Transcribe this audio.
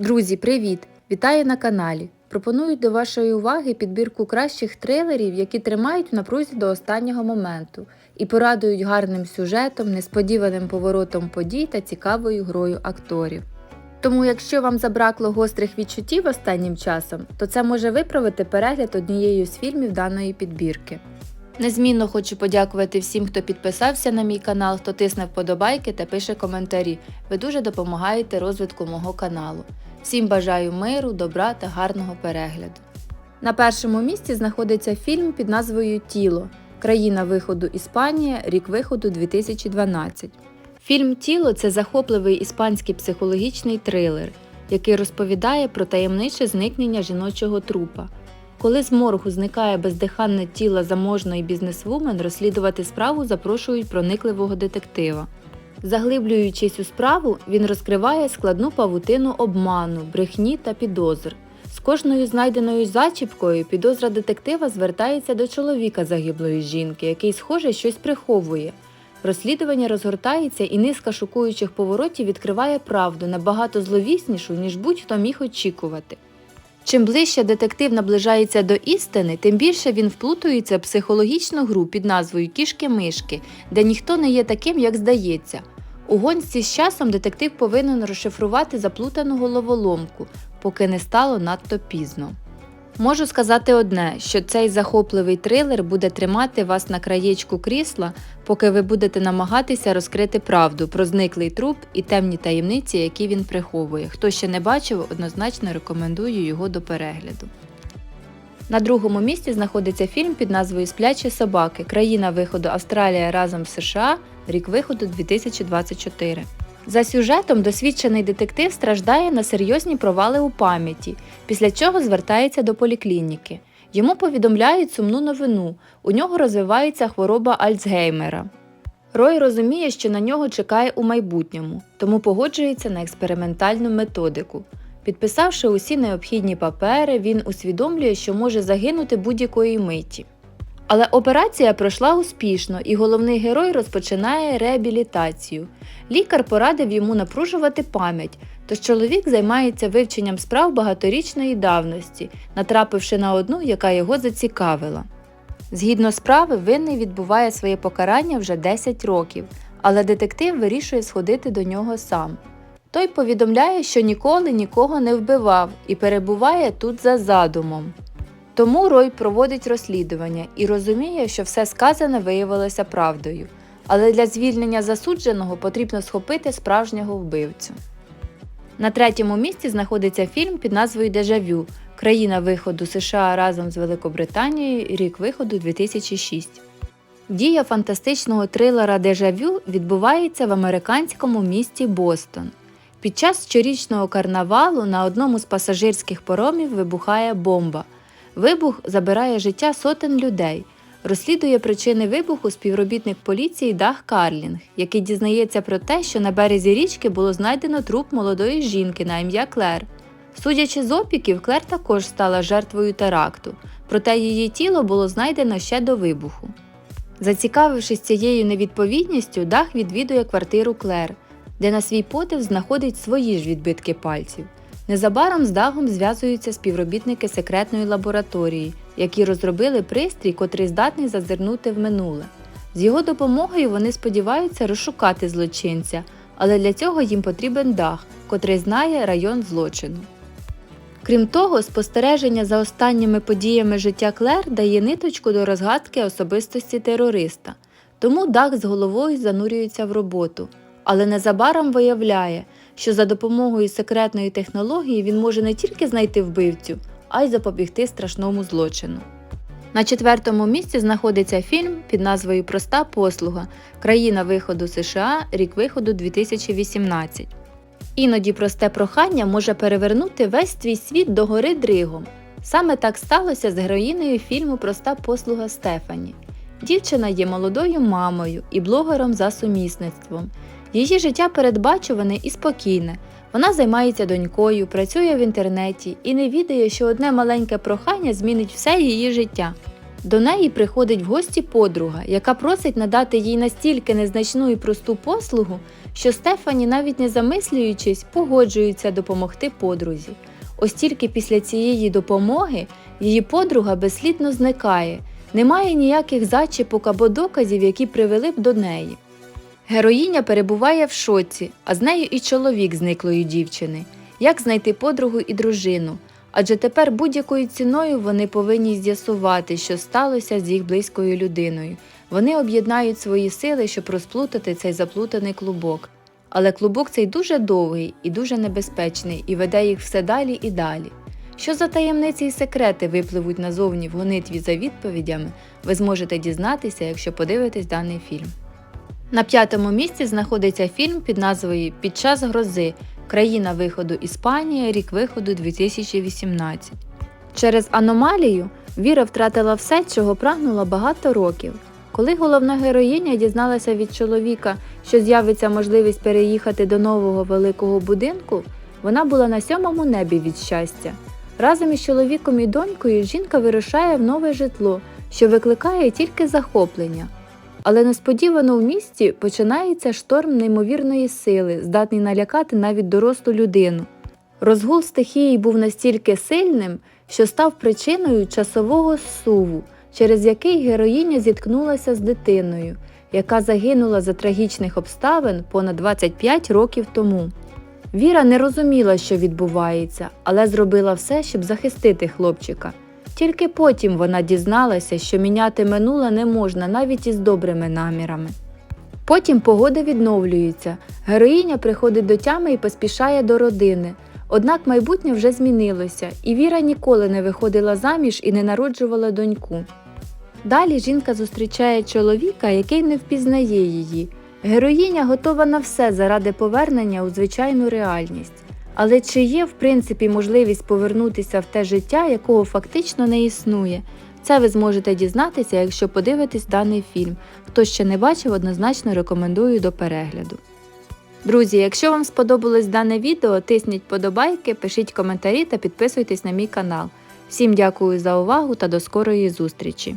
Друзі, привіт! Вітаю на каналі. Пропоную до вашої уваги підбірку кращих трилерів, які тримають в напрузі до останнього моменту і порадують гарним сюжетом, несподіваним поворотом подій та цікавою грою акторів. Тому, якщо вам забракло гострих відчуттів останнім часом, то це може виправити перегляд однією з фільмів даної підбірки. Незмінно хочу подякувати всім, хто підписався на мій канал, хто тисне вподобайки та пише коментарі. Ви дуже допомагаєте розвитку мого каналу. Всім бажаю миру, добра та гарного перегляду. На першому місці знаходиться фільм під назвою Тіло. Країна виходу Іспанія, рік виходу 2012. Фільм Тіло це захопливий іспанський психологічний трилер, який розповідає про таємниче зникнення жіночого трупа. Коли з моргу зникає бездиханне тіло заможної бізнесвумен, розслідувати справу запрошують проникливого детектива. Заглиблюючись у справу, він розкриває складну павутину обману, брехні та підозр. З кожною знайденою зачіпкою підозра детектива звертається до чоловіка загиблої жінки, який, схоже, щось приховує. Розслідування розгортається і низка шокуючих поворотів відкриває правду набагато зловіснішу, ніж будь-хто міг очікувати. Чим ближче детектив наближається до істини, тим більше він вплутується в психологічну гру під назвою Кішки-мишки, де ніхто не є таким, як здається. У гонці з часом детектив повинен розшифрувати заплутану головоломку, поки не стало надто пізно. Можу сказати одне, що цей захопливий трилер буде тримати вас на краєчку крісла, поки ви будете намагатися розкрити правду про зниклий труп і темні таємниці, які він приховує. Хто ще не бачив, однозначно рекомендую його до перегляду. На другому місці знаходиться фільм під назвою Сплячі собаки. Країна виходу Австралія разом з США, рік виходу 2024. За сюжетом досвідчений детектив страждає на серйозні провали у пам'яті, після чого звертається до поліклініки. Йому повідомляють сумну новину. У нього розвивається хвороба Альцгеймера. Рой розуміє, що на нього чекає у майбутньому, тому погоджується на експериментальну методику. Підписавши усі необхідні папери, він усвідомлює, що може загинути будь-якої миті. Але операція пройшла успішно, і головний герой розпочинає реабілітацію. Лікар порадив йому напружувати пам'ять, тож чоловік займається вивченням справ багаторічної давності, натрапивши на одну, яка його зацікавила. Згідно справи, винний відбуває своє покарання вже 10 років, але детектив вирішує сходити до нього сам. Той повідомляє, що ніколи нікого не вбивав і перебуває тут за задумом. Тому Рой проводить розслідування і розуміє, що все сказане виявилося правдою, але для звільнення засудженого потрібно схопити справжнього вбивцю. На третьому місці знаходиться фільм під назвою Дежавю Країна виходу США разом з Великобританією, рік виходу 2006. Дія фантастичного трилера Дежавю відбувається в американському місті Бостон. Під час щорічного карнавалу на одному з пасажирських поромів вибухає бомба. Вибух забирає життя сотень людей. Розслідує причини вибуху співробітник поліції Дах Карлінг, який дізнається про те, що на березі річки було знайдено труп молодої жінки на ім'я Клер. Судячи з опіків, Клер також стала жертвою теракту, проте її тіло було знайдено ще до вибуху. Зацікавившись цією невідповідністю, Дах відвідує квартиру Клер, де на свій подив знаходить свої ж відбитки пальців. Незабаром з Дагом зв'язуються співробітники секретної лабораторії, які розробили пристрій, котрий здатний зазирнути в минуле. З його допомогою вони сподіваються розшукати злочинця, але для цього їм потрібен дах, котрий знає район злочину. Крім того, спостереження за останніми подіями життя Клер дає ниточку до розгадки особистості терориста, тому дах з головою занурюється в роботу, але незабаром виявляє, що за допомогою секретної технології він може не тільки знайти вбивцю, а й запобігти страшному злочину. На четвертому місці знаходиться фільм під назвою Проста послуга Країна виходу США, рік виходу 2018. Іноді просте прохання може перевернути весь твій світ до гори дригом. Саме так сталося з героїною фільму Проста послуга Стефані. Дівчина є молодою мамою і блогером за сумісництвом. Її життя передбачуване і спокійне. Вона займається донькою, працює в інтернеті і не відає, що одне маленьке прохання змінить все її життя. До неї приходить в гості подруга, яка просить надати їй настільки незначну і просту послугу, що Стефані, навіть не замислюючись, погоджується допомогти подрузі. Ось тільки після цієї допомоги її подруга безслідно зникає, немає ніяких зачіпок або доказів, які привели б до неї. Героїня перебуває в шоці, а з нею і чоловік зниклої дівчини. Як знайти подругу і дружину? Адже тепер будь-якою ціною вони повинні з'ясувати, що сталося з їх близькою людиною. Вони об'єднають свої сили, щоб розплутати цей заплутаний клубок. Але клубок цей дуже довгий і дуже небезпечний і веде їх все далі і далі. Що за таємниці і секрети випливуть назовні в гонитві за відповідями, ви зможете дізнатися, якщо подивитесь даний фільм. На п'ятому місці знаходиться фільм під назвою Під час грози. Країна виходу Іспанія, рік виходу 2018. Через аномалію Віра втратила все, чого прагнула багато років. Коли головна героїня дізналася від чоловіка, що з'явиться можливість переїхати до нового великого будинку, вона була на сьомому небі від щастя. Разом із чоловіком і донькою жінка вирушає в нове житло, що викликає тільки захоплення. Але несподівано в місті починається шторм неймовірної сили, здатний налякати навіть дорослу людину. Розгул стихії був настільки сильним, що став причиною часового суву, через який героїня зіткнулася з дитиною, яка загинула за трагічних обставин понад 25 років тому. Віра не розуміла, що відбувається, але зробила все, щоб захистити хлопчика. Тільки потім вона дізналася, що міняти минуле не можна навіть із добрими намірами. Потім погода відновлюється, героїня приходить до тями і поспішає до родини. Однак майбутнє вже змінилося, і Віра ніколи не виходила заміж і не народжувала доньку. Далі жінка зустрічає чоловіка, який не впізнає її. Героїня готова на все заради повернення у звичайну реальність. Але чи є в принципі можливість повернутися в те життя, якого фактично не існує? Це ви зможете дізнатися, якщо подивитесь даний фільм. Хто ще не бачив, однозначно рекомендую до перегляду. Друзі, якщо вам сподобалось дане відео, тисніть подобайки, пишіть коментарі та підписуйтесь на мій канал. Всім дякую за увагу та до скорої зустрічі!